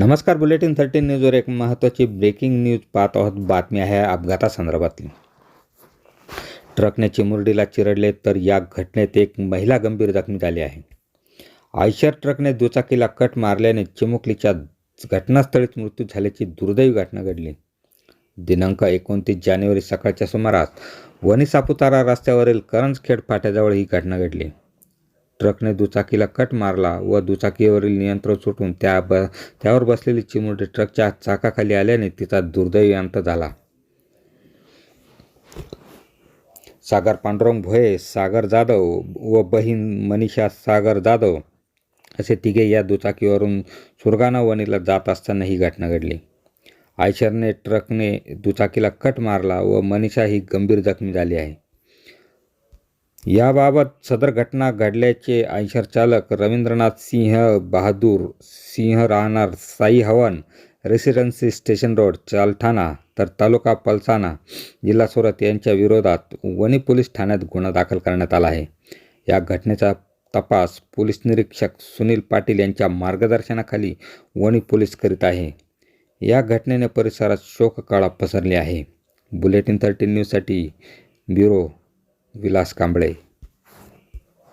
नमस्कार bulletin thirteen न्यूजवर एक महत्त्वाची ब्रेकिंग न्यूज पाहत आहोत. बातमी आहे अपघातासंदर्भातली ट्रकने चिमुरडीला चिरडले तर या घटनेत एक महिला गंभीर जखमी झाली आहे. आयशर ट्रकने दुचाकीला कट मारल्याने चिमुकलीच्या घटनास्थळीच मृत्यू झाल्याची दुर्दैवी घटना घडली. दिनांक एकोणतीस जानेवारी सकाळच्या सुमारास वणी सापुतारा रस्त्यावरील करंजखेड फाट्याजवळ ही घटना घडली. ट्रकने दुचाकीला कट मारला व दुचाकीवरील नियंत्रण सुटून त्या ब त्यावर बसलेली चिमुरडी ट्रकच्या चाकाखाली आल्याने तिचा दुर्दैवी अंत झाला. सागर पांडुरंग भोये सागर जाधव व बहीण मनीषा सागर जाधव असे तिघे या दुचाकीवरून सुरगाणा वणीला जात असताना ही घटना घडली. आयशरने ट्रकने दुचाकीला कट मारला व मनीषा ही गंभीर जखमी झाली आहे. याबाबत सदर घटना घडल्याचे आयशर चालक रवींद्रनाथ सिंह बहादूर सिंह राहणार Sai Havan residency station road Chalthana तर तालुका पलसाना जिल्हा सुरत यांच्या विरोधात वणी पोलीस ठाण्यात गुन्हा दाखल करण्यात आला आहे. या घटनेचा तपास पोलीस निरीक्षक सुनील पाटील यांच्या मार्गदर्शनाखाली वणी पोलीस करीत आहे. या घटनेने परिसरात शोककळा पसरली आहे. बुलेटिन थर्टीन न्यूजसाठी ब्युरो विलास कांबळे.